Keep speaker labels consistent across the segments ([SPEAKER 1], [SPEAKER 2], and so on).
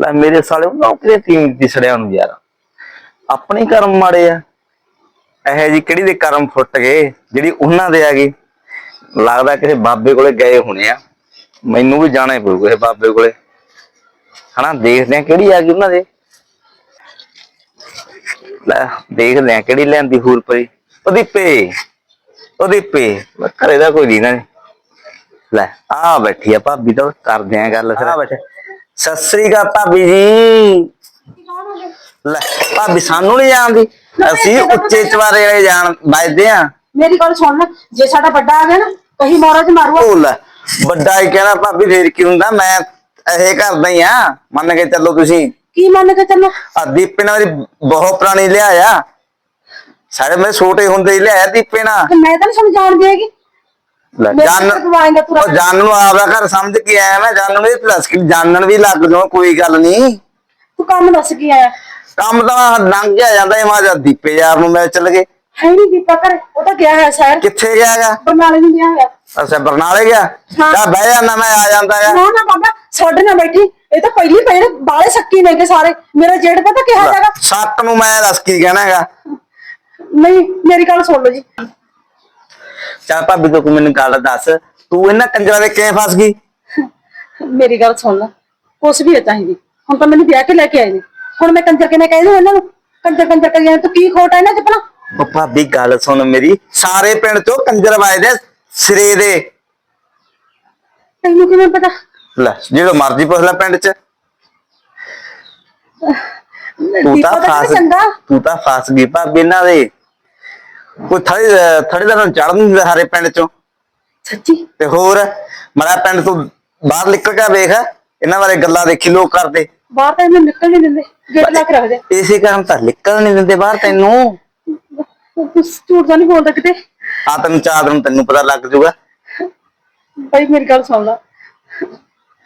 [SPEAKER 1] ਲੈ ਮੇਰੇ ਸਾਲੇ ਨੌਕਰੀ ਤੀਨ ਦਿਸੜਿਆ ਨੂੰ ਯਾਰ। ਆਪਣੇ ਕਰਮ ਮਾੜੇ ਆ। ਇਹ ਜੀ ਕਿਹੜੀ ਦੇ ਕਰਮ ਫੁੱਟ ਗਏ, ਜਿਹੜੀ ਉਹਨਾਂ ਦੇ ਆ ਗਈ ਲੱਗਦਾ ਕਿਸੇ ਬਾਬੇ ਕੋਲੇ ਗਏ ਹੋਣੇ ਆ। ਮੈਨੂੰ ਵੀ ਜਾਣਾ ਹੀ ਪਊ ਬਾਬੇ ਕੋਲੇ। ਹਨਾ, ਦੇਖਦੇ ਆ ਕਿਹੜੀ ਆ ਗਈ ਉਹਨਾਂ ਦੇ। ਲੈ, ਦੇਖਦੇ ਆ ਕਿਹੜੀ ਲੈਂਦੀ ਹੂਰ ਪਰੀ ਉਹਦੀ ਪੇ ਉਹਦੀ ਪੇ ਘਰੇ ਦਾ ਕੋਈ ਨਹੀਂ। ਲੈ ਆ ਬੈਠੀ ਆ ਭਾਬੀ ਤਾਂ, ਕਰਦੇ ਆ ਗੱਲ ਫਿਰ। ਆ ਬੈਠੇ। ਸਤਿ ਸ੍ਰੀ ਅਕਾਲ ਭਾਬੀ ਜੀ। ਲੈ ਭਾਬੀ ਸਾਨੂੰ ਨਹੀਂ ਜਾਣਦੀ। ਅਸੀਂ ਉੱਚੇ ਚਵਾਰੇ ਵਾਲੇ ਜਾਣ ਵੱਜਦੇ ਆ।
[SPEAKER 2] ਮੇਰੀ ਗੱਲ ਸੁਣ ਲੈ ਜੇ ਸਾਡਾ ਵੱਡਾ ਆ ਗਿਆ ਨਾ ਕਹੀਂ ਮਹਾਰਾਜ ਮਾਰੂਗਾ।
[SPEAKER 1] ਉਹ ਲੈ ਵੱਡਾ ਹੀ ਕਹਿਣਾ ਭਾਬੀ ਫੇਰ ਕੀ ਹੁੰਦਾ? ਮੈਂ ਇਹ ਕਰਦਾ ਹੀ ਆ। ਮੰਨ ਕੇ ਚੱਲੋ ਤੁਸੀਂ।
[SPEAKER 2] ਕੀ ਮੰਨ ਕੇ ਚੱਲੋ?
[SPEAKER 1] ਆ ਦੀਪੇ ਨਾਲ ਮੇਰੀ ਬਹੁਤ ਪੁਰਾਣੀ ਲਿਆਇਆ। ਸਾਡੇ ਮੈਂ ਛੋਟੇ ਹੁੰਦੇ ਹੀ ਲਿਆਇਆ ਦੀਪੇ ਨਾਲ।
[SPEAKER 2] ਤੇ ਮੈਂ ਤਾਂ ਨਹੀਂ ਸਮਝਾਉਣ ਹੈਗੀ।
[SPEAKER 1] ਲੈ ਜਾਨ ਉਹ ਜਾਨ ਨੂੰ ਆਪਦਾ ਘਰ ਸਮਝ ਕੇ ਆਇਆ ਮੈਂ ਜਾਨ ਨੂੰ ਪਲੱਸ ਕਿ ਜਾਣਨ ਵੀ ਲੱਗ ਜਾਓ ਕੋਈ ਗੱਲ ਨਹੀਂ
[SPEAKER 2] ਤੂੰ ਕੰਮ ਦੱਸ ਕੀ ਆਇਆ।
[SPEAKER 1] ਕੰਮ ਤਾਂ ਲੰਘ ਗਿਆ ਜਾਂਦਾ ਇਹ ਮਾਜਾ ਦੀਪੇ ਯਾਰ ਨੂੰ ਮੈਂ ਚੱਲ ਗਏ।
[SPEAKER 2] ਹੈ ਨਹੀਂ ਦੀਪਾ ਕਰ ਉਹ ਤਾਂ ਗਿਆ ਹੈ ਸ਼ਹਿਰ।
[SPEAKER 1] ਕਿੱਥੇ ਗਿਆਗਾ
[SPEAKER 2] ਬਰਨਾਲੇ ਨਹੀਂ ਗਿਆ ਹੋਇਆ।
[SPEAKER 1] ਅੱਛਾ ਬਰਨਾਲੇ ਗਿਆ?
[SPEAKER 2] ਹਾਂ।
[SPEAKER 1] ਤਾਂ ਬਹਿ ਜਾਣਾ ਮੈਂ ਆ ਜਾਂਦਾ ਆ
[SPEAKER 2] ਨਾ ਨਾ ਬਾਬਾ ਛੱਡ ਨਾ ਬੈਠੀ। ਇਹ ਤਾਂ ਪਹਿਲੀ ਪਹਿਲੇ ਬਾਲੇ ਸੱਕੀ ਨੇ ਕਿ ਸਾਰੇ। ਮੇਰਾ ਜੇੜ ਪਤਾ ਕਿਹਾ ਜਾਗਾ
[SPEAKER 1] ਸੱਤ ਨੂੰ ਮੈਂ ਦੱਸ ਕੀ ਕਹਿਣਾ ਹੈਗਾ।
[SPEAKER 2] ਨਹੀਂ ਮੇਰੀ ਗੱਲ ਸੁਣ ਲਓ ਜੀ।
[SPEAKER 1] ਚੱਲ ਭਾਬੀ ਤੂੰ ਮੈਨੂੰ ਗੱਲ ਦੱਸ ਤੂੰ ਇਹਨਾਂ ਕੰਜਰਾਂ ਦੇ ਕਿਵੇਂ ਫਸ ਗਈ?
[SPEAKER 2] ਮੇਰੀ ਗੱਲ ਸੁਣ ਲੈ ਕੁਛ ਵੀ ਹੈ ਚਾਹੀਦੀ ਹੁਣ ਤਾਂ ਮੈਨੂੰ ਵਿਆਹ ਕੇ ਲੈ ਕੇ ਆਏ ਨੇ। ਹੁਣ ਮੈਂ ਕੰਜਰ ਕਿਵੇਂ ਕਹਿ ਦੂੰ ਇਹਨਾਂ ਨੂੰ? ਕੰਜਰ ਕੰਜਰ ਕਰੀ ਜਾਂਦੇ ਤੂੰ ਕੀ ਖੋਟ ਹੈ ਇਹਨਾਂ ਚ ਭਲਾ?
[SPEAKER 1] ਉਹ ਭਾਬੀ ਗੱਲ ਸੁਣ ਮੇਰੀ ਸਾਰੇ ਪਿੰਡ ਚੋਂ ਕੰਜਰ ਵੱਜਦੇ ਸਿਰੇ ਦੇ।
[SPEAKER 2] ਤੈਨੂੰ ਕਿਵੇਂ ਪਤਾ?
[SPEAKER 1] ਲੈ ਜਦੋਂ ਮਰਜ਼ੀ ਪੁੱਛ ਲੈ ਪਿੰਡ 'ਚ। ਤੂੰ
[SPEAKER 2] ਦੀਪਾ
[SPEAKER 1] ਤਾਂ
[SPEAKER 2] ਤਾਂ
[SPEAKER 1] ਫਸ
[SPEAKER 2] ਚੰਗਾ।
[SPEAKER 1] ਤੂੰ ਤਾਂ ਫਸ ਗਈ ਭਾਬੀ ਇਹਨਾਂ ਦੇ। ਕੋਈ ਥੜੀ ਥੜੀ ਦਾ ਚੜਨ ਨਹੀਂ ਦਿੰਦੇ ਸਾਰੇ ਪਿੰਡ ਚੋਂ।
[SPEAKER 2] ਸੱਚੀ?
[SPEAKER 1] ਤੇ ਹੋਰ ਮੜਾ ਪਿੰਡ ਤੋਂ ਬਾਹਰ ਨਿਕਲ ਕੇ ਵੇਖ ਇਹਨਾਂ ਬਾਰੇ ਗੱਲਾਂ ਦੇਖੀ ਲੋਕ ਕਰਦੇ।
[SPEAKER 2] ਬਾਹਰ ਤਾਂ ਇਹਨੂੰ ਨਿਕਲ ਨਹੀਂ ਦਿੰਦੇ ਗੇਟ ਲਾ ਕੇ ਰੱਖਦੇ।
[SPEAKER 1] ਇਸੇ ਕਾਰਨ ਤਾਂ ਨਿਕਲ ਨਹੀਂ ਦਿੰਦੇ ਬਾਹਰ ਤੈਨੂੰ।
[SPEAKER 2] ਤੂੰ ਝੂਠ ਤਾਂ ਨਹੀਂ ਬੋਲਦਾ ਕਿਤੇ?
[SPEAKER 1] ਆ ਤੈਨੂੰ ਚਾਰ ਦਿਨ ਤੈਨੂੰ ਪਤਾ ਲੱਗ ਜਾਊਗਾ।
[SPEAKER 2] ਭਾਈ ਮੇਰੀ ਗੱਲ ਸੁਣ ਲੈ।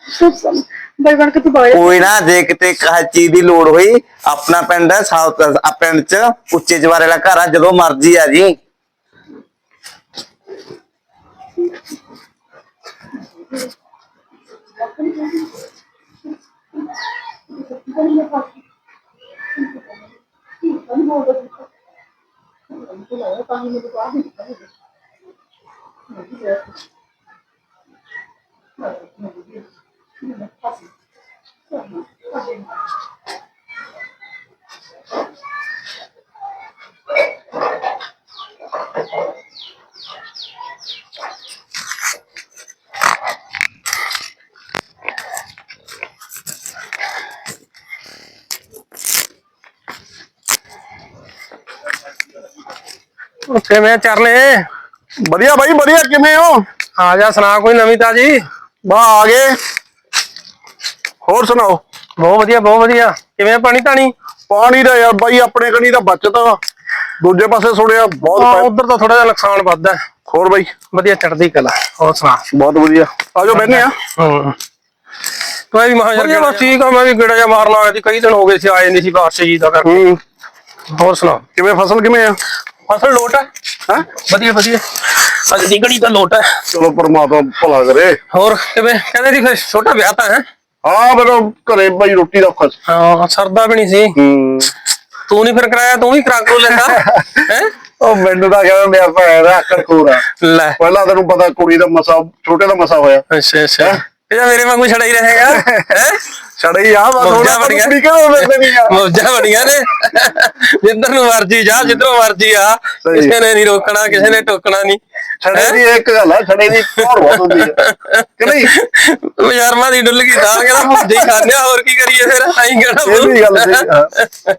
[SPEAKER 2] ਤੂੰ ਸੁਣ ਭਾਈ ਬਣ ਕੇ ਤੂੰ ਬਾਹਰ
[SPEAKER 1] ਕੋਈ ਨਾ ਜੇ ਕਿਤੇ ਕਾਹ ਚੀਜ਼ ਦੀ ਲੋੜ ਹੋਈ ਆਪਣਾ ਪਿੰਡ ਹੈ ਸਾਊਥ ਆ ਪਿੰਡ ਚ ਉੱਚੇ ਜਵਾਰੇ ਵਾਲਾ ਘਰ ਆ ਜਦੋਂ ਮਰਜ਼ੀ ਆ ਜੀ।
[SPEAKER 3] ਕਿਵੇਂ ਚਰਨੇ
[SPEAKER 4] ਵਧੀਆ ਬਾਈ ਵਧੀਆ ਕਿਵੇਂ ਹੋ
[SPEAKER 3] ਆ ਜਾ ਸੁਣਾ ਕੋਈ ਨਵੀਂ ਤਾਜੀ
[SPEAKER 4] ਬਾ ਆ ਗਏ ਹੋਰ ਸੁਣਾਓ?
[SPEAKER 3] ਬਹੁਤ ਵਧੀਆ ਬਹੁਤ ਵਧੀਆ। ਕਿਵੇਂ ਪਾਣੀ ਤਾਣੀ
[SPEAKER 4] ਪਾਣੀ ਦਾ ਯਾਰ ਬਾਈ ਆਪਣੇ ਕਣੀ ਦਾ ਬਚਤ। ਆ ਦੂਜੇ ਪਾਸੇ ਸੁਣਿਆ ਬਹੁਤ ਪੈ-
[SPEAKER 3] ਉਧਰ ਤਾਂ ਥੋੜਾ ਜਿਹਾ ਨੁਕਸਾਨ ਵੱਧਦਾ। ਹੈ।
[SPEAKER 4] ਹੋਰ ਬਾਈ?
[SPEAKER 3] ਵਧੀਆ ਚੜਦੀ ਕਲਾ। ਹੋਰ ਸੁਣਾ?
[SPEAKER 4] ਬਹੁਤ ਵਧੀਆ। ਆਜੋ ਬੈਠਨੇ ਆ।
[SPEAKER 3] ਹੂੰ ਤੂੰ ਵੀ ਮਹਾ ਯਾਰ ਬਸ ਠੀਕ ਆ ਮੈਂ ਵੀ ਗੇੜਾ ਜਿਹਾ ਮਾਰਨ ਆਇਆ ਸੀ ਕਈ ਦਿਨ ਹੋ ਗਏ ਸੀ ਆਏ ਨਹੀਂ ਸੀ ਬਾਰਿਸ਼ ਜੀ ਦਾ ਕਰਕੇ।
[SPEAKER 4] ਹੂੰ।
[SPEAKER 3] ਹੋਰ ਸੁਣਾ?
[SPEAKER 4] ਕਿਵੇਂ ਫਸਲ ਕਿਵੇਂ ਆ?
[SPEAKER 3] ਫਸਲ ਲੋਟ ਹੈ
[SPEAKER 4] ਹਾਂ?
[SPEAKER 3] ਵਧੀਆ ਵਧੀਆ। ਅੱਜ ਦੀ ਘੜੀ ਤਾਂ ਲੋਟ ਹੈ
[SPEAKER 4] ਚਲੋ ਪਰਮਾਤਮਾ ਭਲਾ ਕਰੇ।
[SPEAKER 3] ਹੋਰ ਕਿਵੇਂ? ਕਹਿੰਦੇ ਸੀ ਫਿਰ ਛੋਟਾ ਵਿਆਹ ਤਾਂ ਹੈ।
[SPEAKER 4] ਹਾਂ ਮੇਰਾ ਘਰੇ ਬਾਈ ਰੋਟੀ ਦਾ ਖਸ
[SPEAKER 3] ਹਾਂ ਸਰਦਾ ਵੀ ਨਹੀਂ ਸੀ।
[SPEAKER 4] ਹੂੰ।
[SPEAKER 3] ਤੂੰ ਨਹੀਂ ਫਿਰ ਕਰਾਇਆ ਤੂੰ ਵੀ ਕਰਾ ਕਰੂ ਲੈਂਦਾ। ਹੈ?
[SPEAKER 4] ਉਹ ਮੈਨੂੰ ਤਾਂ ਕਹਿੰਦਾ ਮੇਰਾ ਭੈਣ ਅੱਕਰ ਖੋਰਾ
[SPEAKER 3] ਲੈ।
[SPEAKER 4] ਪਹਿਲਾਂ ਤੈਨੂੰ ਪਤਾ ਕੁੜੀ ਦਾ ਮਸਾ ਛੋਟੇ ਦਾ ਮਸਾ ਹੋਇਆ।
[SPEAKER 3] ਅੱਛਾ ਅੱਛਾ। ਇਹ ਤਾਂ ਮੇਰੇ ਵਾਂਗੂ ਛੜਾ ਹੀ ਰਹੇਗਾ। ਹੈ?
[SPEAKER 4] ਛੜੇ ਹੀ ਆ ਬਸ ਹੁਣ
[SPEAKER 3] ਬੜੀਆਂ।
[SPEAKER 4] ਕੁੜੀ ਕਿਹੜਾ ਮਿਲਦੇ ਨਹੀਂ ਆ।
[SPEAKER 3] ਮੌਜਾਂ ਬੜੀਆਂ ਨੇ। ਜਿੱਧਰ ਨੂੰ ਮਰਜ਼ੀ ਜਾ ਜਿੱਧਰੋਂ ਮਰਜ਼ੀ ਆ। ਕਿਸੇ ਨੇ ਨਹੀਂ ਰੋਕਣਾ ਕਿਸੇ ਨੇ ਟੋਕਣਾ ਨਹੀਂ।
[SPEAKER 4] ਛੜੇ ਦੀ ਇੱਕ ਗੱਲ ਆ ਛੜੇ ਦੀ ਹੋਰ ਬਹੁਤ ਹੁੰਦੀ ਹੈ ਕਿ ਨਹੀਂ?
[SPEAKER 3] ਬਜ਼ਾਰਮਾਂ ਦੀ ਡੁੱਲ ਗਈ ਤਾਂ ਕਹਿੰਦਾ ਭੁੱਜੇ ਹੀ ਖਾਣੇ ਹੋਰ ਕੀ ਕਰੀਏ ਫਿਰ? ਐਂ
[SPEAKER 4] ਇਹ ਵੀ ਗੱਲ ਸਹੀ
[SPEAKER 3] ਕਹਿਣਾ
[SPEAKER 4] ਆ।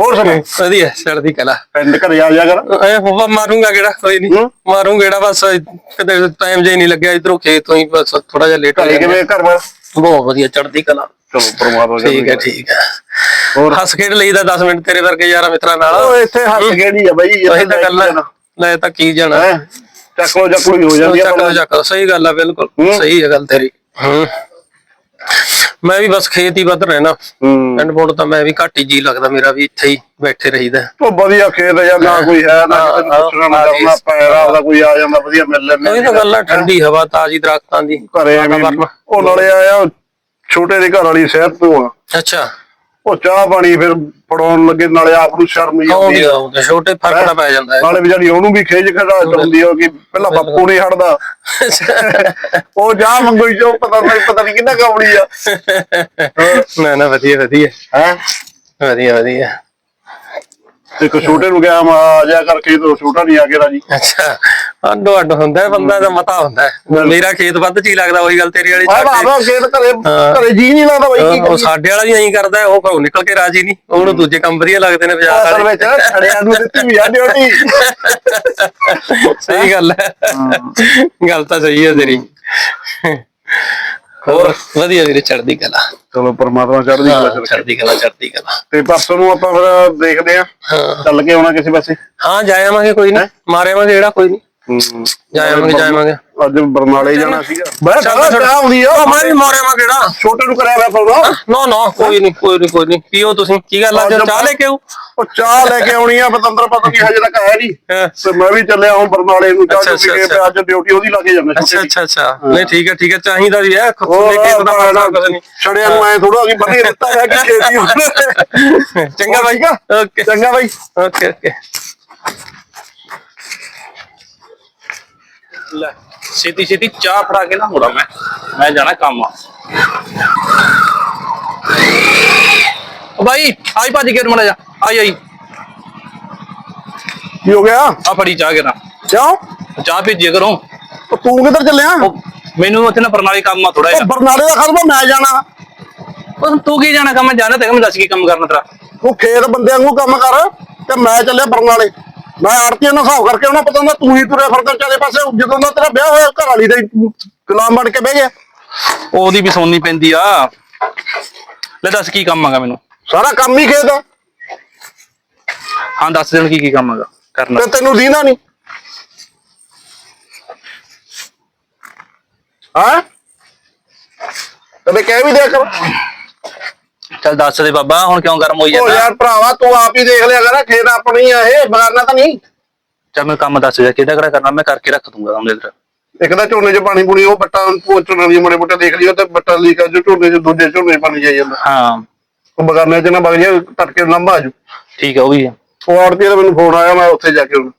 [SPEAKER 4] ਹੋਰ ਸੁਣੋ
[SPEAKER 3] ਵਧੀਆ ਚੜਦੀ ਕਲਾ।
[SPEAKER 4] ਪਿੰਡ ਘਰੇ ਆ ਜਾ ਕਰ।
[SPEAKER 3] ਐ ਹੋਵਾ ਮਾਰੂੰਗਾ ਕਿਹੜਾ? ਕੋਈ ਨਹੀਂ
[SPEAKER 4] ਹੂੰ।
[SPEAKER 3] ਮਾਰੂੰ ਕਿਹੜਾ? ਬਸ ਕਿਤੇ ਟਾਈਮ ਜੇ ਨਹੀਂ ਲੱਗਿਆ ਇਧਰੋਂ ਖੇਤ ਤੋਂ ਹੀ ਬਸ ਥੋੜਾ ਜਿਹਾ ਲੇਟ ਹੋ
[SPEAKER 4] ਘਰੇ
[SPEAKER 3] ਗਿਆ।
[SPEAKER 4] ਕਿਵੇਂ ਘਰ ਬਾਰ
[SPEAKER 3] ਬਹੁਤ ਵਧੀਆ ਚੜਦੀ ਕਲਾ।
[SPEAKER 4] ਚਲੋ ਪਰਮਾਤਮਾ
[SPEAKER 3] ਠੀਕ ਹੈ ਠੀਕ ਹੈ।
[SPEAKER 4] ਹੋਰ?
[SPEAKER 3] ਹੱਸ ਖੇਡ ਲਈਦਾ 10 ਮਿੰਟ ਤੇਰੇ ਵਰਗੇ ਯਾਰਾਂ ਮਿੱਤਰਾਂ ਨਾਲ।
[SPEAKER 4] ਉਹ ਇੱਥੇ ਹੱਥ ਗੇੜੀ ਆ ਬਾਈ
[SPEAKER 3] ਉਹੀ ਤਾਂ ਗੱਲ ਹੈ ਲੈ ਤਾਂ ਕੀ ਜਾਣਾ।
[SPEAKER 4] ਹੈ? ਚੱਕਲੋ ਚੱਕਲੋ ਹੀ ਹੋ ਜਾਂਦੀ ਆ
[SPEAKER 3] ਚੱਕ ਲਓ, ਚੱਕ ਲਓ। ਸਹੀ ਗੱਲ ਆ ਬਿਲਕੁਲ।
[SPEAKER 4] ਹੂੰ।
[SPEAKER 3] ਸਹੀ ਹੈ ਗੱਲ ਤੇਰੀ। ਹੂੰ। ਮੈਂ ਵੀ ਬਸ ਖੇਤ ਹੀ ਵੱਧ ਰਹਿਣਾ।
[SPEAKER 4] ਹੂੰ।
[SPEAKER 3] ਪਿੰਡ ਤਾਂ ਮੈਂ ਵੀ ਘੱਟ ਹੀ ਜੀ ਲੱਗਦਾ ਮੇਰਾ ਵੀ ਇੱਥੇ ਹੀ ਬੈਠੇ ਰਹੀਦਾ।
[SPEAKER 4] ਉਹ ਵਧੀਆ ਖੇਤ ਜਾਂ ਨਾ ਕੋਈ ਹੈ ਨਾ
[SPEAKER 3] ਹਾਂ,
[SPEAKER 4] ਕਿਸੇ ਨੂੰ ਪੁੱਛਣਾ ਨਾ
[SPEAKER 3] ਹਾਂ,
[SPEAKER 4] ਕਰਨਾ ਪੈਰਾ ਉਹਦਾ ਕੋਈ ਆ ਜਾਂਦਾ ਵਧੀਆ ਮਿਲ ਲੈਂਦੇ
[SPEAKER 3] ਉਹੀ ਤਾਂ ਗੱਲ ਆ ਠੰਡੀ ਹਵਾ ਤਾਜ਼ੀ ਦਰਖਤਾਂ ਦੀ।
[SPEAKER 4] ਘਰੇ ਐਵੇਂ। ਉਹ ਨਾਲੇ ਆਇਆ ਛੋਟੇ ਦੇ ਘਰ ਵਾਲੀ ਸ਼ਹਿਰ ਤੋਂ ਆ।
[SPEAKER 5] ਅੱਛਾ।
[SPEAKER 4] ਉਹ ਚਾਹ ਪਾਣੀ ਫਿਰ ਫੜਾਉਣ ਲੱਗੇ ਨਾਲੇ ਆਪ ਨੂੰ ਸ਼ਰਮ ਹੀ ਆਉਂਦੀ ਆ।
[SPEAKER 5] ਛੋਟੇ ਫ਼ਰਕ ਤਾਂ ਪੈ ਜਾਂਦਾ ਹੈ।
[SPEAKER 4] ਨਾਲੇ ਵਿਚਾਰੀ ਉਹਨੂੰ ਵੀ ਖੇਜ ਖੜਾ ਚਾਹੁੰਦੀ ਆ ਕਿ ਪਹਿਲਾਂ ਬਾਪੂ ਨਹੀਂ ਹਟਦਾ। ਉਹ ਜਾ ਮੰਗੋ ਜੋ ਪਤਾ ਨਹੀਂ ਪਤਾ ਨਹੀਂ ਕਿੰਨਾ ਕਾਮੜੀ ਆ।
[SPEAKER 5] ਨਾ ਨਾ ਵਧੀਆ ਵਧੀਆ।
[SPEAKER 4] ਹੈ?
[SPEAKER 5] ਵਧੀਆ ਵਧੀਆ।
[SPEAKER 4] ਇੱਕ ਛੋਟੇ ਨੂੰ ਗਿਆ ਮਾ ਜਾ ਕਰਕੇ ਤੇ ਛੋਟਾ ਨਹੀਂ ਆ ਕੇ ਰਾਜੀ।
[SPEAKER 5] ਅੱਛਾ। ਅੱਡੋ ਅੱਡ ਹੁੰਦਾ ਹੈ, ਬੰਦਾ ਦਾ ਮਤਾ ਹੁੰਦਾ ਹੈ। ਮੇਰਾ ਖੇਤ ਵੱਧ ਚੀ ਲੱਗਦਾ ਉਹੀ ਗੱਲ ਤੇਰੀ ਵਾਲੀ
[SPEAKER 4] ਆ
[SPEAKER 5] ਸਾਡੇ-
[SPEAKER 4] ਬਾਬਾ ਖੇਤ ਘਰੇ
[SPEAKER 5] ਹਾਂ।
[SPEAKER 4] ਘਰੇ ਜੀ ਨਹੀਂ ਲੱਗਦਾ ਬਾਈ ਕੀ
[SPEAKER 5] ਉਹ ਸਾਡੇ ਵਾਲਾ ਵੀ ਐਂ ਕਰਦਾ ਹੈ, ਉਹ ਘਰੋਂ ਨਿਕਲ ਕੇ ਰਾਜੀ ਨਹੀਂ। ਉਹਨੂੰ ਦੂਜੇ ਕੰਮ ਵਧੀਆ ਲੱਗਦੇ ਨੇ ਬਾਜ਼ਾਰ
[SPEAKER 4] ਅਸਲ
[SPEAKER 5] ਵਾਲੇ।
[SPEAKER 4] ਵਿੱਚ ਛੜਿਆਂ ਨੂੰ ਦਿੱਤੀ ਵੀ ਆ ਡਿਊਟੀ।
[SPEAKER 5] ਸਹੀ ਗੱਲ ਹੈ। ਗੱਲ ਤਾਂ ਸਹੀ ਹੈ ਤੇਰੀ। ਹੋਰ ਵਧੀਆ ਵੀਰੇ ਚੜਦੀ ਕਲਾ।
[SPEAKER 4] ਚਲੋ ਪਰਮਾਤਮਾ ਚੜ੍ਹਦੀ ਕਲਾ ਚ ਰੱਖੇ।
[SPEAKER 5] ਚੜਦੀ ਕਲਾ ਚੜਦੀ ਕਲਾ।
[SPEAKER 4] ਤੇ ਪਰਸੋਂ ਨੂੰ ਆਪਾਂ ਫਿਰ ਦੇਖਦੇ ਆ
[SPEAKER 5] ਹਾਂ।
[SPEAKER 4] ਚੱਲ ਕੇ ਆਉਣਾ ਕਿਸੇ ਪਾਸੇ?
[SPEAKER 5] ਹਾਂ ਜਾ ਆਵਾਂਗੇ ਕੋਈ ਨਹੀਂ ਮਾਰੇ ਆਵਾਂਗੇ ਜਿਹੜਾ ਕੋਈ ਨਹੀਂ। ਜਾ ਆਵਾਂਗੇ ਜਾ ਆਵਾਂਗੇ।
[SPEAKER 4] ਅੱਜ ਬਰਨਾਲੇ ਜਾਣਾ ਸੀਗਾ। ਬੜਾ। ਚਾਹ ਆਉਂਦੀ ਆ।
[SPEAKER 5] ਮੈਂ ਵੀ ਮਾਰੇ ਆਵਾਂ ਕਿਹੜਾ।
[SPEAKER 4] ਛੋਟੇ ਨੂੰ ਕਰਿਆ ਵਾ ਫੋਨ
[SPEAKER 5] ਨੋ ਨੋ ਕੋਈ ਨਹੀਂ ਕੋਈ ਨਹੀਂ ਕੋਈ ਨਹੀਂ। ਪੀਓ ਤੁਸੀਂ। ਕੀ ਗੱਲ ਆ ਚਾਹ ਲੈ ਕੇ ਆਉ
[SPEAKER 4] ਉਹ ਚਾਹ ਲੈ ਕੇ ਆਉਣੀ ਆ ਪਤੰਦਰ ਪਤਾ ਨਹੀਂ ਹਜੇ ਤੱਕ ਆਇਆ ਨਹੀਂ।
[SPEAKER 5] ਹਾਂ।
[SPEAKER 4] ਤੇ ਮੈਂ ਵੀ ਚੱਲਿਆ ਹੁਣ ਬਰਨਾਲੇ ਨੂੰ ਚਾਹ
[SPEAKER 5] ਅੱਛਾ,
[SPEAKER 4] ਚੁੱਕ ਕੇ ਤੇ ਅੱਜ ਡਿਊਟੀ ਉਹਦੀ ਲਾ ਕੇ ਜਾਣਾ
[SPEAKER 5] ਅੱਛਾ ਅੱਛਾ ਅੱਛਾ। ਨਹੀਂ ਠੀਕ ਹੈ ਠੀਕ ਹੈ। ਚਾਹੀਦਾ ਵੀ ਹੈ ਖੁਦ
[SPEAKER 4] ਉਹ
[SPEAKER 5] ਲੈ ਕੇ ਤਾਂ ਪਤਾ ਕੁਝ ਨਹੀਂ।
[SPEAKER 4] ਛੜਿਆਂ ਨੂੰ ਐ ਥੋੜਾ ਅਸੀਂ ਬੰਦੇ ਦਿੱਤਾ ਹੈ ਕਿ ਛੇਤੀ
[SPEAKER 5] ਚੰਗਾ ਬਾਈ। ਓਕੇ।
[SPEAKER 4] ਚੰਗਾ ਬਾਈ।
[SPEAKER 5] Okay okay. ਲੈ ਛੇਤੀ ਛੇਤੀ ਚਾਹ ਫੜਾ ਕੇ ਨਾ ਮੁੜਾ ਮੈਂ। ਮੈਂ ਜਾਣਾ ਕੰਮ ਆ। ਓ ਬਾਈ ਆਈ ਭੱਜ ਕੇ ਮੜਾ ਜਾ ਆਈ ਆਈ।
[SPEAKER 4] ਕੀ ਹੋ ਗਿਆ?
[SPEAKER 5] ਆ ਫੜੀ ਚਾਹ ਕੇ ਨਾ
[SPEAKER 4] ਕਿਉਂ?
[SPEAKER 5] ਚਾਹ ਭੇਜਿਆ ਕਰੋ
[SPEAKER 4] ਤੂੰ ਕਿੱਧਰ ਚੱਲਿਆ?
[SPEAKER 5] ਉਹ ਮੈਨੂੰ ਉੱਥੇ ਨਾ ਪ੍ਰਣਾਲੀ ਕੰਮ ਆ ਥੋੜਾ ਜਿਹਾ।
[SPEAKER 4] ਬਰਨਾਲੇ ਦਾ ਖਤਮ ਮੈਂ ਜਾਣਾ।
[SPEAKER 5] ਉਹ ਤੂੰ ਕੀ ਜਾਣਾ ਕੰਮ? ਜਾਣਾ ਤੇ ਮੈਂ ਦੱਸ ਕੀ ਕੰਮ ਕਰਨਾ ਤੇਰਾ।
[SPEAKER 4] ਤੂੰ ਖੇਤ ਬੰਦਿਆਂ ਨੂੰ ਕੰਮ ਕਰ ਤੇ ਮੈਂ ਚੱਲਿਆ ਬਰਨਾਲੇ। ਮੈਂ ਆੜਤੀਆਂ ਨਾਲ ਹਿਸਾਬ ਕਰਕੇ ਉਹਨਾਂ ਪਤਾ ਹੁੰਦਾ ਤੂੰ ਹੀ ਤੁਰਿਆ ਫਿਰਦਾ ਚਾਰੇ ਪਾਸੇ ਜਦੋਂ ਦਾ ਤੇਰਾ ਵਿਆਹ ਹੋਇਆ ਘਰ ਵਾਲੀ ਦੇ ਗੁਲਾਮ ਬਣ ਕੇ ਬਹਿ ਗਿਆ।
[SPEAKER 5] ਉਹਦੀ ਵੀ ਸੁਣਨੀ ਪੈਂਦੀ ਆ। ਲੈ ਦੱਸ ਕੀ ਕੰਮ ਆਗਾ ਮੈਨੂੰ?
[SPEAKER 4] ਸਾਰਾ ਕੰਮ ਹੀ ਖੇਤ ਆ।
[SPEAKER 5] ਹਾਂ ਦੱਸ ਦੇਣ ਕੀ ਕੀ ਕੰਮ ਆਗਾ ਕਰਨਾ।
[SPEAKER 4] ਤੇ ਤੈਨੂੰ ਦੀਨਾ ਨਹੀਂ। ਹਾਂ? ਕਦੇ ਕਹਿ ਵੀ ਦਿਆ ਕਰ।
[SPEAKER 5] ਚੱਲ ਦੱਸ ਦੇ ਬਾਬਾ ਹੁਣ ਕਿਉਂ ਗਰਮ ਹੋਈ ਜਾਂਦਾ?
[SPEAKER 4] ਯਾਰ ਭਰਾਵਾ ਤੂੰ ਆਪ ਹੀ ਦੇਖ ਲਿਆ ਕਰ ਖੇਤ ਆਪਣੀ ਆ ਇਹ ਬਗਾਨਾ ਤਾਂ ਨਹੀਂ।
[SPEAKER 5] ਚੱਲ ਮੈਂ ਕੰਮ ਦੱਸ ਜਾ ਕਿਹੜਾ ਕਿਹੜਾ ਕਰਨਾ ਮੈਂ ਕਰਕੇ ਰੱਖ ਦੂੰਗਾ ਉਹਦੇ ਅੰਦਰ
[SPEAKER 4] ਇੱਕ ਤਾਂ ਝੋਨੇ 'ਚ ਪਾਣੀ ਪੂਣੀ ਉਹ ਬੱਟਾ ਪੋਚਣਾ ਦੀ ਮੋੜੇ ਮੋਟੇ ਦੇਖ ਲਿਓ ਤੇ ਬੱਟਾ ਲੀਕ ਆ ਜੋ ਝੋਨੇ 'ਚ ਦੂਜੇ ਝੋਨੇ 'ਚ ਪਾਣੀ ਜਾਈ ਜਾਂਦਾ।
[SPEAKER 5] ਹਾਂ।
[SPEAKER 4] ਉਹ ਬਗਾਨੇ 'ਚ ਨਾ ਵਗ ਜਾ ਟੱਟ ਲੰਬਾ ਆ ਜੂ।
[SPEAKER 5] ਠੀਕ ਹੈ ਉਹ ਵੀ ਹੈ।
[SPEAKER 4] ਉਹ ਆੜਤੀ ਦਾ ਮੈਨੂੰ ਫੋਨ ਆਇਆ ਮੈਂ ਉੱਥੇ ਜਾ ਕੇ ਹੁਣ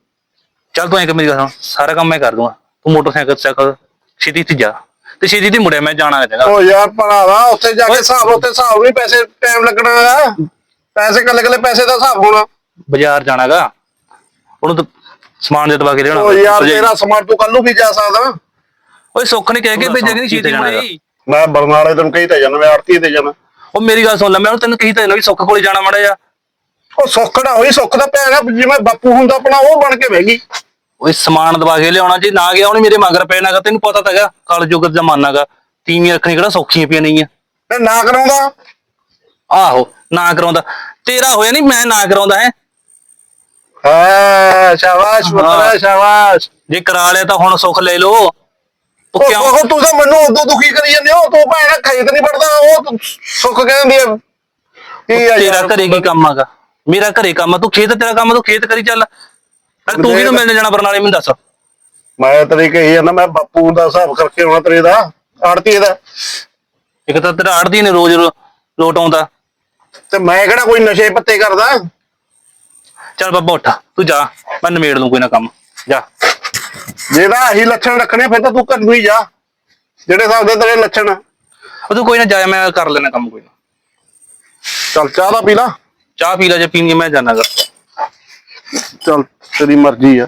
[SPEAKER 5] ਚੱਲ ਤੂੰ ਇੱਕ ਮੇਰੀ ਗੱਲ ਸੁਣ ਸਾਰਾ ਕੰਮ ਮੈਂ ਕਰ ਦੂੰਗਾ। ਤੂੰ ਮੋਟਰਸਾਈਕਲ ਚੱਕ ਛੇਤੀ ਤੇ ਜਾ। ਤੇ ਛੇਤੀ ਤੇ ਮੁੜਿਆ ਮੈਂ ਜਾਣਾ ਹੈਗਾ
[SPEAKER 4] ਉਹ ਯਾਰ ਭਰਾਵਾ ਉੱਥੇ ਜਾ ਕੇ ਹਿਸਾਬ ਉੱਥੇ ਹਿਸਾਬ ਨਹੀਂ ਪੈਸੇ ਟਾਈਮ ਲੱਗਣਾ ਹੈਗਾ। ਪੈਸੇ ਕੱਲੇ ਕੱਲੇ ਪੈਸੇ ਦਾ ਹਿਸਾਬ ਹੋਣਾ।
[SPEAKER 5] ਬਾਜ਼ਾਰ ਜਾਣਾਗਾ। ਉਹਨੂੰ ਤਾਂ ਸਮਾਨ ਦੇ ਦਵਾ ਕੇ ਲਿਆਉਣਾ
[SPEAKER 4] ਉਹ ਯਾਰ ਤੇਰਾ ਸਮਾਨ ਤੂੰ ਕੱਲ ਨੂੰ ਵੀ ਜਾ ਸਕਦਾ।
[SPEAKER 5] ਓਏ ਸੁੱਖ ਨੇ ਕਹਿ ਕੇ ਭੇਜਿਆ ਕਿ ਛੇਤੀ ਜਾਣਾ
[SPEAKER 4] ਮੈਂ ਬਰਨਾਲੇ ਤੈਨੂੰ ਕਹੀ ਤਾਂ ਜਾਣਾ ਮੈਂ ਆੜਤੀ ਤੇ ਜਾਣਾ।
[SPEAKER 5] ਉਹ ਮੇਰੀ ਗੱਲ ਸੁਣ ਲੈ ਮੈਂ ਉਹਨੂੰ ਤੈਨੂੰ ਕਹੀ ਤਾਂ ਜਾਣਾ ਵੀ ਸੁੱਖ ਕੋਲੇ ਜਾਣਾ ਮੜਾ ਜਾ
[SPEAKER 4] ਉਹ ਸੁੱਖੜਾ ਹੋਈ ਸੁੱਖ ਦਾ ਭੈਣ ਆ ਜਿਵੇਂ ਬਾਪੂ ਹੁੰਦਾ ਆਪਣਾ ਉਹ ਬਣ ਕੇ ਬਹਿ ਗਈ।
[SPEAKER 5] ਓਏ ਸਮਾਨ ਦਵਾ ਕੇ ਲਿਆਉਣਾ ਜੇ ਨਾ ਗਿਆ ਉਹਨੇ ਮੇਰੇ ਮਗਰ ਪੈਣਾਗਾ ਤੈਨੂੰ ਪਤਾ ਤਾਂ ਹੈਗਾ ਕਾਲ ਜੁਗ ਦਾ ਜ਼ਮਾਨਾਗਾ ਤੀਵੀਂ ਰੱਖਣੀ ਕਿਹੜਾ ਸੌਖੀਆਂ ਪਈਆਂ ਨਹੀਂ ਆ
[SPEAKER 4] ਤੇ ਨਾ ਕਰਾਉਂਦਾ।
[SPEAKER 5] ਆਹੋ ਨਾ ਕਰਾਉਂਦਾ। ਤੇਰਾ ਹੋਇਆ ਨਹੀਂ ਮੈਂ ਨਾ ਕਰਾਉਂਦਾ ਹੈ।
[SPEAKER 4] ਹਾਂ ਸ਼ਾਬਾਸ਼ ਪੁੱਤਰਾ
[SPEAKER 5] ਹਾਂ।
[SPEAKER 4] ਸ਼ਾਬਾਸ਼।
[SPEAKER 5] ਜੇ ਕਰਾ ਲਿਆ ਤਾਂ ਹੁਣ ਸੁੱਖ ਲੈ ਲੋ ਉਹ
[SPEAKER 4] ਉਹ
[SPEAKER 5] ਕਿਉਂ
[SPEAKER 4] ਉਹ ਤੂੰ ਤਾਂ ਮੈਨੂੰ ਉਦੋਂ ਦੁਖੀ ਕਰੀ ਜਾਂਦੇ ਹੋ ਤੂੰ ਭੈਣ ਖੇਤ ਨਹੀਂ ਪੜਦਾ ਉਹ ਸੁੱਖ ਕਹਿੰਦੀ ਆ। ਕੀ ਆ
[SPEAKER 5] ਤੇਰਾ
[SPEAKER 4] ਯਾਰ
[SPEAKER 5] ਘਰੇ ਕੀ ਕੰਮ ਆਗਾ ਮੇਰਾ ਘਰੇ ਕੰਮ ਆ ਤੂੰ ਖੇਤ ਤੇਰਾ ਕੰਮ ਤੂੰ ਖੇਤ ਕਰੀ ਚੱਲ। ਫਿਰ ਤੂੰ ਕਿਹਨੂੰ ਮਿਲਣ ਜਾਣਾ ਬਰਨਾਲੇ ਮੈਨੂੰ ਦੱਸ।
[SPEAKER 4] ਮੈਂ ਤੇਰੇ ਕਹੀ ਜਾਂਦਾ ਮੈਂ ਬਾਪੂ ਦਾ ਹਿਸਾਬ ਕਰਕੇ ਆਉਣਾ ਤੇਰੇ ਦਾ ਆੜਤੀ ਦਾ
[SPEAKER 5] ਇੱਕ ਤਾਂ ਤੇਰਾ ਆੜਦੀ ਨੇ ਰੋਜ਼ ਲੋਟ ਆਉਂਦਾ।
[SPEAKER 4] ਤੇ ਮੈਂ ਕਿਹੜਾ ਕੋਈ ਨਸ਼ੇ ਪੱਤੇ ਕਰਦਾ?
[SPEAKER 5] ਚੱਲ ਬੱਬਾ ਉੱਠ ਤੂੰ ਜਾ ਮੈਂ ਨਿਮੇੜ ਲੂੰ ਕੋਈ ਨਾ ਕੰਮ। ਜਾ।
[SPEAKER 4] ਜੇ ਤਾਂ ਆਹੀ ਲੱਛਣ ਰੱਖਣੇ ਫਿਰ ਤਾਂ ਤੂੰ ਘਰ ਹੀ ਜਾ। ਜਿਹੜੇ ਹਿਸਾਬ ਦੇ ਤੇਰੇ ਲੱਛਣ ਆ।
[SPEAKER 5] ਉਹ ਤੂੰ ਕੋਈ ਨਾ ਜਾਇਆ ਮੈਂ ਕਰ ਲੈਣਾ ਕੰਮ ਕੋਈ ਨਾ।
[SPEAKER 4] ਚੱਲ ਚਾਹ ਦਾ ਪੀ ਲਾ।
[SPEAKER 5] ਚਾਹ ਪੀ ਲੈ ਜੇ ਪੀਣੀ ਮੈਂ ਜਾਣਾਗਾ।
[SPEAKER 4] ਚੱਲ। ਤੇਰੀ ਮਰਜ਼ੀ ਆ।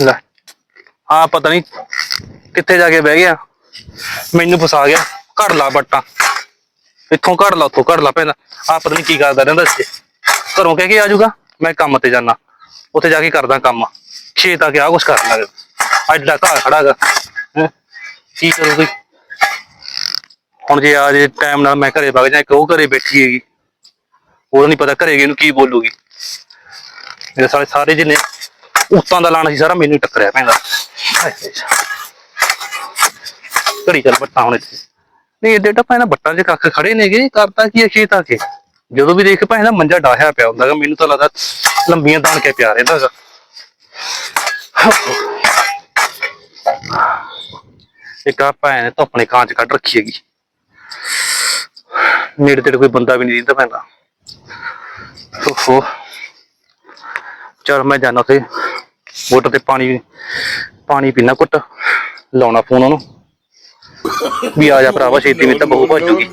[SPEAKER 5] ਲੈ। ਆ ਪਤਾ ਨਹੀਂ ਕਿੱਥੇ ਜਾ ਕੇ ਬਹਿ ਗਿਆ। ਮੈਨੂੰ ਫਸਾ ਗਿਆ। ਘੜ ਲਾ ਬੱਟਾ। ਇੱਥੋਂ ਘੜ ਲਾ, ਉੱਥੋਂ ਘੜ ਲਾ ਪੈਂਦਾ ਆ ਪਤਾ ਨਹੀਂ ਕੀ ਕਰਦਾ ਰਹਿੰਦਾ ਇੱਥੇ। ਘਰੋਂ ਕਹਿ ਕੇ ਆ ਜਾਊਗਾ, ਮੈਂ ਕੰਮ ਤੇ ਜਾਣਾ ਉੱਥੇ ਜਾ ਕੇ ਕਰਦਾ ਕੰਮ। ਖੇਤ ਆ ਕੇ ਆ ਕੁਛ ਕਰਨ ਲੱਗ ਐਡਾ ਘਰ ਖੜਾਗਾ ਹੈਂ? ਕੀ ਕਰੂ ਕੋਈ? ਹੁਣ ਜੇ ਆ ਜੇ ਟਾਈਮ ਨਾਲ ਮੈਂ ਘਰੇ ਵਗ ਜਾ, ਇੱਕ ਉਹ ਘਰੇ ਬੈਠੀ ਹੈਗੀ। ਉਹਦਾ ਨਹੀਂ ਪਤਾ ਘਰੇ ਗਏ ਨੂੰ ਕੀ ਬੋਲੂਗੀ। ਮੇਰੇ ਸਾਰੇ ਸਾਰੇ ਜਿਹਨੇ ਉਤਾਂ ਦਾ ਲਾਣਾ ਸੀ, ਸਾਰਾ ਮੈਨੂੰ ਹੀ ਟੱਕਰਿਆ ਪੈਂਦਾ। ਘੜੀ ਚੱਲ ਬੱਟਾ ਹੁਣ ਇੱਥੇ। ਨਹੀਂ, ਏਡੇ ਟੱਪਾ ਇਹਨਾਂ ਬੱਟਾਂ 'ਚ ਕੱਖ ਖੜੇ ਨੇਗੇ, ਕਰਤਾ ਕੀ ਹੈ ਖੇਤ ਆ ਕੇ ਜਦੋਂ ਵੀ ਦੇਖ ਭਾਵੇਂ ਨਾ ਮੰਜਾ ਡਾਹਿਆ ਪਿਆ ਹੁੰਦਾਗਾ ਮੈਨੂੰ ਤਾਂ ਲੱਗਦਾ ਲੰਬੀਆਂ ਤਾਣ ਕੇ ਪਿਆ ਰਹਿੰਦਾਗਾ ਇੱਕ ਆ ਭੈਣ ਨੇ ਤਾਂ ਆਪਣੇ ਕਾਂ ਚ ਕੱਢ ਰੱਖੀ ਹੈਗੀ। ਨੇੜੇ ਤੇੜੇ ਕੋਈ ਬੰਦਾ ਵੀ ਨਹੀਂ ਰਹਿੰਦਾ ਪੈਂਦਾ ਓਹੋ ਚਲ ਮੈਂ ਜਾਣਾ ਤੇ ਮੋਟਰ ਤੇ ਪਾਣੀ ਪਾਣੀ ਪੀਣਾ ਕੁੱਟ ਲਾਉਣਾ ਫੋਨ ਉਹਨੂੰ ਵੀ ਆ ਜਾ ਭਰਾਵਾ ਛੇਤੀ ਨਹੀਂ ਤਾਂ ਬਹੁ ਭੱਜ ਜੂਗੀ